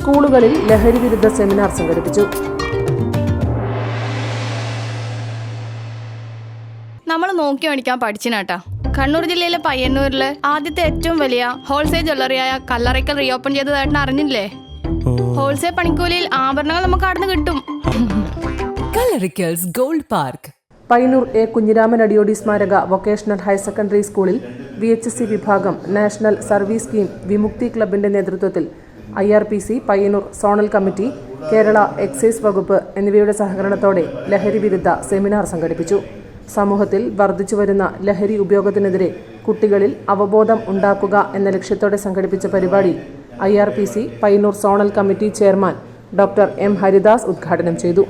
സ്കൂളുകളിൽ ലഹരി വിരുദ്ധ സെമിനാർ സംഘടിപ്പിച്ചു. നമ്മൾ നോക്കി മേടിക്കാൻ പഠിച്ചിനാട്ടാ കണ്ണൂർ ജില്ലയിലെ പയ്യന്നൂരിലെ ആദ്യത്തെ ഏറ്റവും വലിയ ഹോൾസെയിൽ ജ്വല്ലറിയായ കല്ലറയ്ക്കൽ റീഓപ്പൺ ചെയ്തതായിട്ട് അറിഞ്ഞില്ലേ? ഹോൾസെയിൽ പണിക്കൂലിയിൽ ആഭരണങ്ങൾ നമുക്ക് അവിടെ നിന്ന് കിട്ടും. Kallarickals gold park. Payyanur A Kunhiraman Adiyodi സ്മാരക വൊക്കേഷണൽ ഹയർ സെക്കൻഡറി സ്കൂളിൽ വി എച്ച് എസ് സി വിഭാഗം നാഷണൽ സർവീസ് സ്കീം വിമുക്തി ക്ലബിന്റെ നേതൃത്വത്തിൽ I R P C Payyanur zonal committee Kerala excise വകുപ്പ് എന്നിവയുടെ സഹകരണത്തോടെ ലഹരി വിരുദ്ധ സെമിനാർ സംഘടിപ്പിച്ചു. സമൂഹത്തിൽ വർദ്ധിച്ചുവരുന്ന ലഹരി ഉപയോഗത്തിനെതിരെ കുട്ടികളിൽ അവബോധം ഉണ്ടാക്കുക എന്ന ലക്ഷ്യത്തോടെ സംഘടിപ്പിച്ച പരിപാടി I R P C Payyanur zonal committee chairman doctor M. Haridas ഉദ്ഘാടനം ചെയ്തു.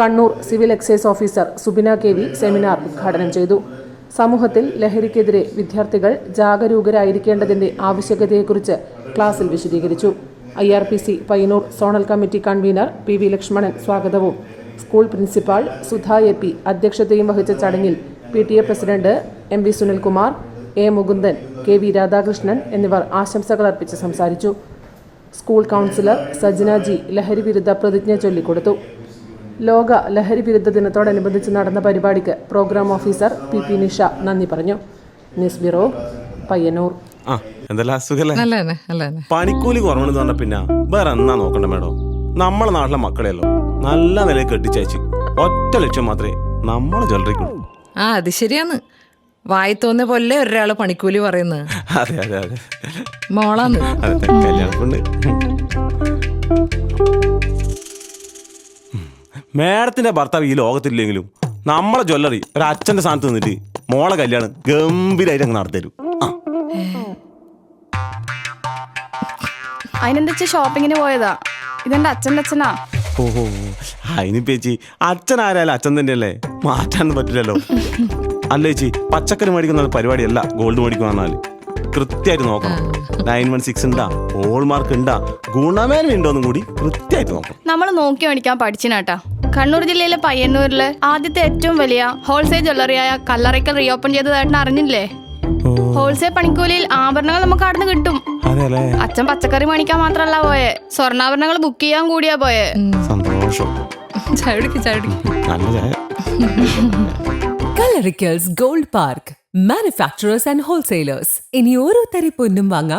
Kannur civil excise officer Subina K V seminar ഉദ്ഘാടനം ചെയ്തു. സമൂഹത്തിൽ ലഹരിക്കെതിരെ വിദ്യാർത്ഥികൾ ജാഗരൂകരായിരിക്കേണ്ടതിന്റെ ആവശ്യകതയെക്കുറിച്ച് ക്ലാസ്സിൽ വിശദീകരിച്ചു. I R P C Payyanur zonal committee convener P V Lakshmanan സ്വാഗതവും. School principal Sudha A P അധ്യക്ഷതയും വഹിച്ച ചടങ്ങിൽ P T A president M V Sunilkumar A Mukundan K V Radhakrishnan എന്നിവർ ആശംസകൾ അർപ്പിച്ച് സംസാരിച്ചു. സ്കൂൾ കൗൺസിലർ സജ്ന ജി ലഹരി വിരുദ്ധ പ്രതിജ്ഞ ചൊല്ലിക്കൊടുത്തു. ലോക ലഹരി വിരുദ്ധ ദിനത്തോടനുബന്ധിച്ച് നടന്ന പരിപാടിക്ക് program officer P P Nisha നന്ദി പറഞ്ഞു. News bureau Payyanur. ആ എന്തെല്ലാം അസുഖല്ലേ? നല്ല തന്നെ നല്ല തന്നെ പണിക്കൂലി കുറവണെന്ന് പറഞ്ഞ പിന്നെ വേറെ എന്നാ നോക്കണ്ട മേഡം? നമ്മളെ നാട്ടിലെ മക്കളെയല്ലോ. നല്ല നിലയിൽ കെട്ടിച്ചയച്ച്. ഒറ്റ ലക്ഷ്യം മാത്രമേ നമ്മളെ ജ്വല്ലറിക്കുള്ളൂ ആ അത് ശരിയാന്ന് വായി തോന്നിയ പോലെ ഒരാൾ പണിക്കൂലി പറയുന്നത്. അതെ അതെ അതെ. മോളാന്ന്. അതെ കല്യാണപ്പുണ്ട്. മേഡത്തിന്റെ ഭർത്താവ് ഈ ലോകത്തില്ലെങ്കിലും നമ്മളെ ജ്വല്ലറി ഒരു അച്ഛന്റെ സ്ഥാനത്ത് നിന്നിട്ട് മോളെ കല്യാണം ഗംഭീരമായിട്ട് അങ്ങ് നടത്തരും അതിനെന്താ വെച്ചാൽ ഷോപ്പിങ്ങിന് പോയതാ? ഇതെന്റെ അച്ഛന്റെ അച്ഛനാ. ഓഹോ. അതിന് ചേച്ചി അച്ഛൻ ആരായാലും അച്ഛൻ തന്നെയല്ലേ? മാറ്റാൻ പറ്റില്ലല്ലോ. അല്ല ചേച്ചി പച്ചക്കറി മേടിക്കുന്ന പരിപാടിയല്ല ഗോൾഡ് മേടിക്കുക പറഞ്ഞാൽ കൃത്യമായിട്ട് നോക്കണം. നയൻ വൺ സിക്സ് ഉണ്ടാ ഹോൾ മാർക്ക് ഉണ്ടാ ഗുണമേന്മ ഉണ്ടോന്നും കൂടി കൃത്യമായിട്ട് നോക്കണം. നമ്മൾ നോക്കി മേടിക്കാൻ പഠിച്ചിനാട്ടാ. കണ്ണൂർ ജില്ലയിലെ പയ്യന്നൂരിലെ ആദ്യത്തെ ഏറ്റവും വലിയ ഹോൾസെയിൽ ജ്വല്ലറിയായ കല്ലറയ്ക്കൽ റീഓപ്പൺ ചെയ്തതായിട്ട് അറിഞ്ഞില്ലേ? ഹോൾസെയിൽ പണിക്കൂലിയിൽ ആഭരണങ്ങൾ നമുക്ക് അവിടെ നിന്ന് കിട്ടും അച്ഛൻ പച്ചക്കറി മേടിക്കാൻ മാത്രല്ല പോയെ. സ്വർണാഭരണങ്ങൾ ബുക്ക് ചെയ്യാൻ കൂടിയാ പോയെ. സന്തോഷം. Gold park manufacturers and wholesalers ചായ. Coloricals Gold Park. Manufacturers and wholesalers. ഇനി ഓരോ തരി പൊന്നും വാങ്ങാം